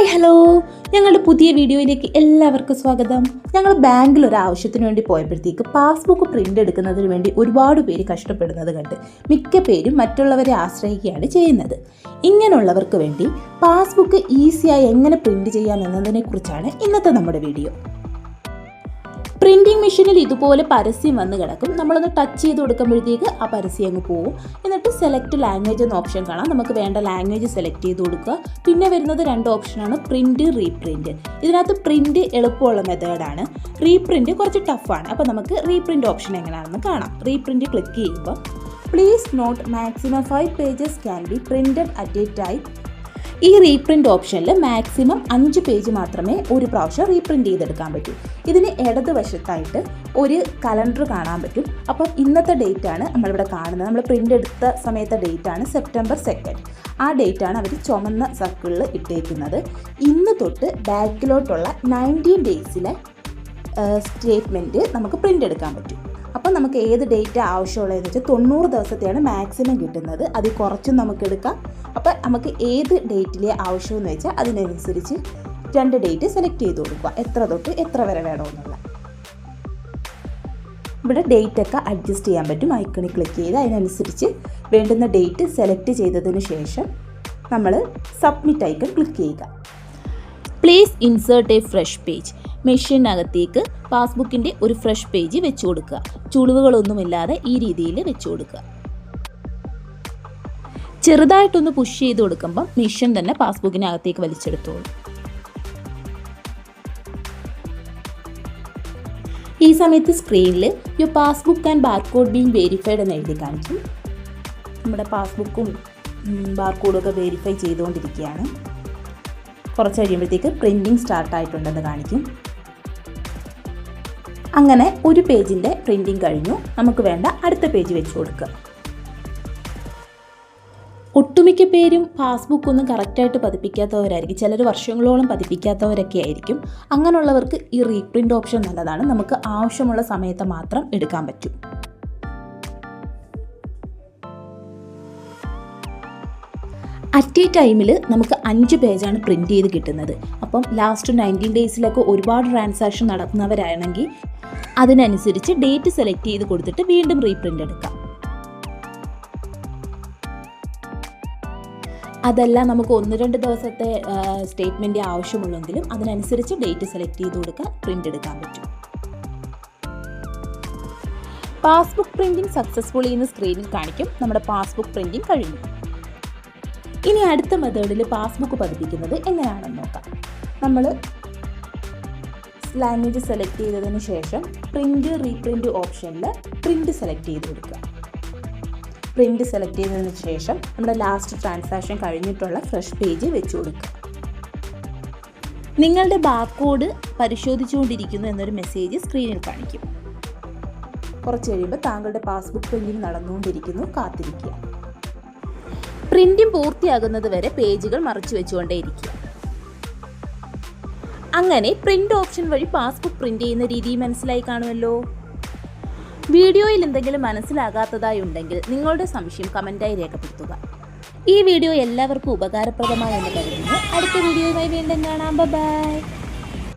Hi hello ഞങ്ങളുടെ പുതിയ വീഡിയോയിലേക്ക് എല്ലാവർക്കും സ്വാഗതം. ഞങ്ങൾ ബാങ്കിൽ ഒരു ആവശ്യത്തിന് വേണ്ടി പോയപ്പോഴത്തേക്ക് പാസ്ബുക്ക് പ്രിന്റ് എടുക്കുന്നതിന് വേണ്ടി ഒരുപാട് പേര് കഷ്ടപ്പെടുന്നത് കണ്ട് മിക്ക പേരും മറ്റുള്ളവരെ ആശ്രയിക്കുകയാണ് ചെയ്യുന്നത്. ഇങ്ങനെയുള്ളവർക്ക് വേണ്ടി പാസ്ബുക്ക് ഈസിയായി എങ്ങനെ പ്രിന്റ് ചെയ്യാമെന്നതിനെക്കുറിച്ചാണ് ഇന്നത്തെ നമ്മുടെ വീഡിയോ. പ്രിന്റിംഗ് മെഷീനിൽ ഇതുപോലെ പരസ്യം വന്ന് കിടക്കും. നമ്മളൊന്ന് ടച്ച് ചെയ്ത് കൊടുക്കുമ്പോഴത്തേക്ക് ആ പരസ്യം അങ്ങ് പോകും എന്നിട്ട് സെലക്ട് ലാംഗ്വേജ് എന്ന ഓപ്ഷൻ കാണാം. നമുക്ക് വേണ്ട ലാംഗ്വേജ് സെലക്ട് ചെയ്ത് കൊടുക്കുക. പിന്നെ വരുന്നത് രണ്ട് ഓപ്ഷനാണ് പ്രിന്റ് റീപ്രിന്റ് ഇതിനകത്ത് പ്രിന്റ് എളുപ്പമുള്ള മെത്തേഡാണ് റീപ്രിന്റ് കുറച്ച് ടഫാണ് അപ്പോൾ നമുക്ക് റീപ്രിന്റ് ഓപ്ഷൻ എങ്ങനെയാണെന്ന് കാണാം. റീപ്രിന്റ് ക്ലിക്ക് ചെയ്യുമ്പോൾ please note maximum five pages can be printed at a time ഈ റീപ്രിന്റ് ഓപ്ഷനിൽ മാക്സിമം അഞ്ച് പേജ് മാത്രമേ ഒരു പ്രാവശ്യം റീപ്രിന്റ് ചെയ്തെടുക്കാൻ പറ്റൂ. ഇതിന് ഇടതുവശത്തായിട്ട് ഒരു കലണ്ടർ കാണാൻ പറ്റും. അപ്പം ഇന്നത്തെ ഡേറ്റ് ആണ് നമ്മളിവിടെ കാണുന്നത്. നമ്മൾ പ്രിന്റ് എടുത്ത സമയത്തെ ഡേറ്റ് ആണ് സെപ്റ്റംബർ സെക്കൻഡ് ആ ഡേറ്റ് ആണ് അവർ ചുമന്ന സർക്കിളിൽ ഇട്ടേക്കുന്നത്. ഇന്ന് തൊട്ട് ബാക്കിലോട്ടുള്ള നയന്റീൻ ഡേയ്സിലെ സ്റ്റേറ്റ്മെന്റ് നമുക്ക് പ്രിന്റ് എടുക്കാൻ പറ്റും. അപ്പം നമുക്ക് ഏത് ഡേറ്റ് ആവശ്യമുള്ളതെന്ന് വെച്ചാൽ തൊണ്ണൂറ് ദിവസത്തെയാണ് മാക്സിമം കിട്ടുന്നത്. അതിൽ കുറച്ചും നമുക്ക് എടുക്കാം. അപ്പം നമുക്ക് ഏത് ഡേറ്റിലെ ആവശ്യമെന്ന് വെച്ചാൽ അതിനനുസരിച്ച് രണ്ട് ഡേറ്റ് സെലക്ട് ചെയ്ത് കൊടുക്കുക. എത്ര തൊട്ട് എത്ര വരെ വേണമെന്നുള്ള ഇവിടെ ഡേറ്റ് ഒക്കെ അഡ്ജസ്റ്റ് ചെയ്യാൻ പറ്റും. ഐക്കണിൽ ക്ലിക്ക് ചെയ്ത് അതിനനുസരിച്ച് വേണ്ടുന്ന ഡേറ്റ് സെലക്ട് ചെയ്തതിന് ശേഷം നമ്മൾ സബ്മിറ്റ് ഐക്കൺ ക്ലിക്ക് ചെയ്യുക. Please insert a fresh page മെഷീനകത്തേക്ക് പാസ്ബുക്കിന്റെ ഒരു ഫ്രഷ് പേജ് വെച്ചു കൊടുക്കുക. ചുളിവുകളൊന്നുമില്ലാതെ ഈ രീതിയിൽ വെച്ചു കൊടുക്കുക. ചെറുതായിട്ടൊന്ന് പുഷ് ചെയ്ത് കൊടുക്കുമ്പം മെഷീൻ തന്നെ പാസ്ബുക്കിനകത്തേക്ക് വലിച്ചെടുത്തോളൂ. ഈ സമയത്ത് സ്ക്രീനിൽ you passbook and barcode being verified എന്ന് എഴുതി കാണിച്ചു. നമ്മുടെ പാസ്ബുക്കും ബാർകോഡും ഒക്കെ വെരിഫൈ ചെയ്തുകൊണ്ടിരിക്കുകയാണ്. കുറച്ച് കഴിയുമ്പോഴത്തേക്ക് പ്രിന്റിങ് സ്റ്റാർട്ടായിട്ടുണ്ടെന്ന് കാണിക്കും. അങ്ങനെ ഒരു പേജിന്റെ പ്രിന്റിങ് കഴിഞ്ഞു. നമുക്ക് വേണ്ട അടുത്ത പേജ് വെച്ച് കൊടുക്കുക. ഒട്ടുമിക്ക പേരും പാസ്ബുക്ക് ഒന്നും കറക്റ്റായിട്ട് പതിപ്പിക്കാത്തവരായിരിക്കും. ചിലർ വർഷങ്ങളോളം പതിപ്പിക്കാത്തവരൊക്കെ ആയിരിക്കും. അങ്ങനെയുള്ളവർക്ക് ഈ റീപ്രിന്റ് ഓപ്ഷൻ നല്ലതാണ്. നമുക്ക് ആവശ്യമുള്ള സമയത്ത് മാത്രം എടുക്കാൻ പറ്റും. അറ്റ് എ ടൈമിൽ നമുക്ക് അഞ്ച് പേജാണ് പ്രിന്റ് ചെയ്ത് കിട്ടുന്നത്. അപ്പം ലാസ്റ്റ് നയന്റീൻ ഡേയ്സിലൊക്കെ ഒരുപാട് ട്രാൻസാക്ഷൻ നടത്തുന്നവരാണെങ്കിൽ അതിനനുസരിച്ച് ഡേറ്റ് സെലക്ട് ചെയ്ത് കൊടുത്തിട്ട് വീണ്ടും റീപ്രിന്റ് എടുക്കാം. അതല്ല നമുക്ക് ഒന്ന് രണ്ട് ദിവസത്തെ സ്റ്റേറ്റ്മെന്റ് ആവശ്യമുള്ളെങ്കിലും അതിനനുസരിച്ച് ഡേറ്റ് സെലക്ട് ചെയ്ത് കൊടുക്കുക പ്രിന്റ് എടുക്കാൻ പറ്റും. പാസ്ബുക്ക് പ്രിന്റിംഗ് സക്സസ്ഫുള്ളി എന്ന് സ്ക്രീനിൽ കാണിക്കും. നമ്മുടെ പാസ്ബുക്ക് പ്രിന്റിംഗ് കഴിഞ്ഞു. ഇനി അടുത്ത മെത്തേഡിൽ പാസ്ബുക്ക് പതിപ്പിക്കുന്നത് എങ്ങനെയാണെന്ന് നോക്കാം. നമ്മൾ ലാംഗ്വേജ് സെലക്ട് ചെയ്തതിന് ശേഷം പ്രിന്റ് റീപ്രിന്റ് ഓപ്ഷനിൽ പ്രിന്റ് സെലക്ട് ചെയ്ത് കൊടുക്കുക. പ്രിന്റ് സെലക്ട് ചെയ്തതിന് ശേഷം നമ്മുടെ ലാസ്റ്റ് ട്രാൻസാക്ഷൻ കഴിഞ്ഞിട്ടുള്ള ഫ്രഷ് പേജ് വെച്ച് കൊടുക്കുക. നിങ്ങളുടെ ബാർകോഡ് പരിശോധിച്ചുകൊണ്ടിരിക്കുന്നു എന്നൊരു മെസ്സേജ് സ്ക്രീനിൽ കാണിക്കും. കുറച്ച് കഴിയുമ്പോൾ താങ്കളുടെ പാസ്ബുക്ക് പ്രിന്റിംഗ് നടന്നുകൊണ്ടിരിക്കുന്നു കാത്തിരിക്കുക. പ്രിന്റിംഗ് പൂർത്തിയാകുന്നത് വരെ പേജുകൾ മറച്ചു വെച്ചുകൊണ്ടേയിരിക്കുക അങ്ങനെ പ്രിന്റ് ഓപ്ഷൻ വഴി പാസ്ബുക്ക് പ്രിന്റ് ചെയ്യുന്ന രീതി മനസ്സിലായി കാണുമല്ലോ. വീഡിയോയിൽ എന്തെങ്കിലും മനസ്സിലാകാത്തതായി ഉണ്ടെങ്കിൽ നിങ്ങളുടെ സംശയം കമന്റായി രേഖപ്പെടുത്തുക. ഈ വീഡിയോ എല്ലാവർക്കും ഉപകാരപ്രദമായി എന്ന് കരുതുന്നു. അടുത്ത വീഡിയോയുമായി വീണ്ടും കാണാം. ബൈ